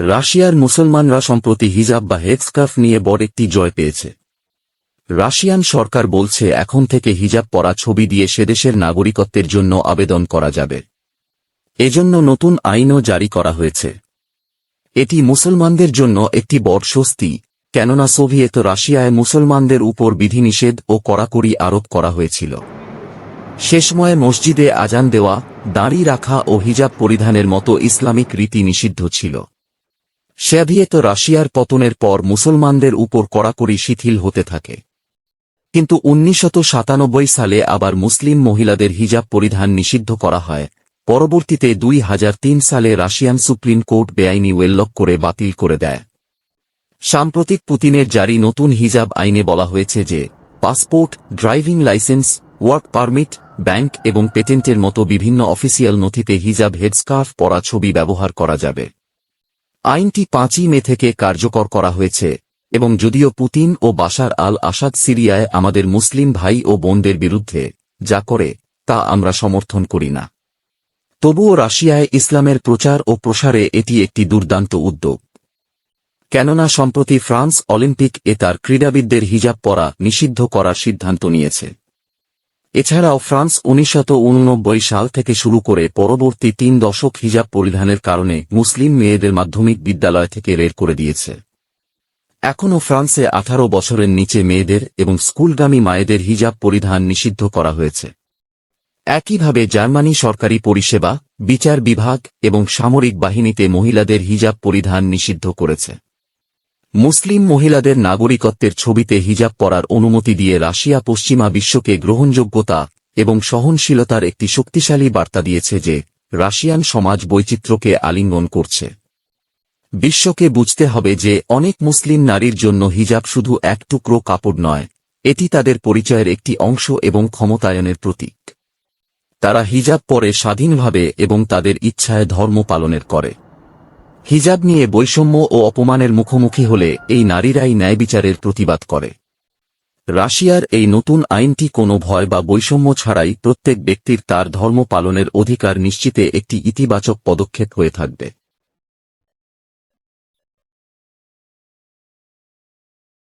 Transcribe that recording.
রাশিয়ার মুসলমানরা সম্প্রতি হিজাব বা হেডস্কার্ফ নিয়ে বড় একটি জয় পেয়েছে। রাশিয়ান সরকার বলছে, এখন থেকে হিজাব পরা ছবি দিয়ে সেদেশের নাগরিকত্বের জন্য আবেদন করা যাবে। এজন্য নতুন আইনও জারি করা হয়েছে। এটি মুসলমানদের জন্য একটি বড় স্বস্তি, কেননা সোভিয়েত রাশিয়ায় মুসলমানদের উপর বিধিনিষেধ ও কড়াকড়ি আরোপ করা হয়েছিল। সে সময়ে মসজিদে আজান দেওয়া দাড়ি রাখা ও হিজাব পরিধানের মতো ইসলামিক রীতি নিষিদ্ধ ছিল। সোভিয়েত রাশিয়ার পতনের পর মুসলমানদের উপর কড়াকড়ি শিথিল হতে থাকে। কিন্তু উনিশশত সালে আবার মুসলিম মহিলাদের হিজাব পরিধান নিষিদ্ধ করা হয়। পরবর্তীতে দুই হাজার তিন সালে রাশিয়ান সুপ্রিম কোর্ট বেআইনি ওয়েল্লক করে বাতিল করে দেয়। সাম্প্রতিক পুতিনের জারি নতুন হিজাব আইনে বলা হয়েছে যে, passport, driving license, work permit, bank এবং পেটেন্টের মতো বিভিন্ন অফিসিয়াল নথিতে হিজাব হেডস্কার্ফ পরা ছবি ব্যবহার করা যাবে। আইনটি পাঁচই মে থেকে কার্যকর করা হয়েছে, এবং যদিও পুতিন ও বাশার আল আসাদ সিরিয়ায় আমাদের মুসলিম ভাই ও বোনদের বিরুদ্ধে যা করে, তা আমরা সমর্থন করি না। তবুও রাশিয়ায় ইসলামের প্রচার ও প্রসারে এটি একটি দুর্দান্ত উদ্যোগ। কেননা সম্প্রতি ফ্রান্স অলিম্পিক এ তার ক্রীড়াবিদদের হিজাব পরা নিষিদ্ধ করার সিদ্ধান্ত নিয়েছে। এছাড়াও ফ্রান্স উনিশশত সাল থেকে শুরু করে পরবর্তী তিন দশক হিজাব পরিধানের কারণে মুসলিম মেয়েদের মাধ্যমিক বিদ্যালয় থেকে রের করে দিয়েছে। এখনও ফ্রান্সে আঠারো বছরের নিচে মেয়েদের এবং স্কুলগামী মায়েদের হিজাব পরিধান নিষিদ্ধ করা হয়েছে। একইভাবে জার্মানি সরকারি পরিষেবা, বিচার বিভাগ এবং সামরিক বাহিনীতে মহিলাদের হিজাব পরিধান নিষিদ্ধ করেছে। মুসলিম মহিলাদের নাগরিকত্বের ছবিতে হিজাব পরার অনুমতি দিয়ে রাশিয়া পশ্চিমা বিশ্বকে গ্রহণযোগ্যতা এবং সহনশীলতার একটি শক্তিশালী বার্তা দিয়েছে যে, রাশিয়ান সমাজ বৈচিত্র্যকে আলিঙ্গন করছে। বিশ্বকে বুঝতে হবে যে, অনেক মুসলিম নারীর জন্য হিজাব শুধু এক টুকরো কাপড় নয়, এটি তাদের পরিচয়ের একটি অংশ এবং ক্ষমতায়নের প্রতীক। তারা হিজাব পরে স্বাধীনভাবে এবং তাদের ইচ্ছায় ধর্ম পালনের করে। হিজাব নিয়ে বৈষম্য ও অপমানের মুখোমুখি হলে এই নারীরাই ন্যায় বিচারের প্রতিবাদ করে। রাশিয়ার এই নতুন আইনটি কোনো ভয় বা বৈষম্য ছাড়াই প্রত্যেক ব্যক্তির তার ধর্ম পালনের অধিকার নিশ্চিতে একটি ইতিবাচক পদক্ষেপ হয়ে থাকবে।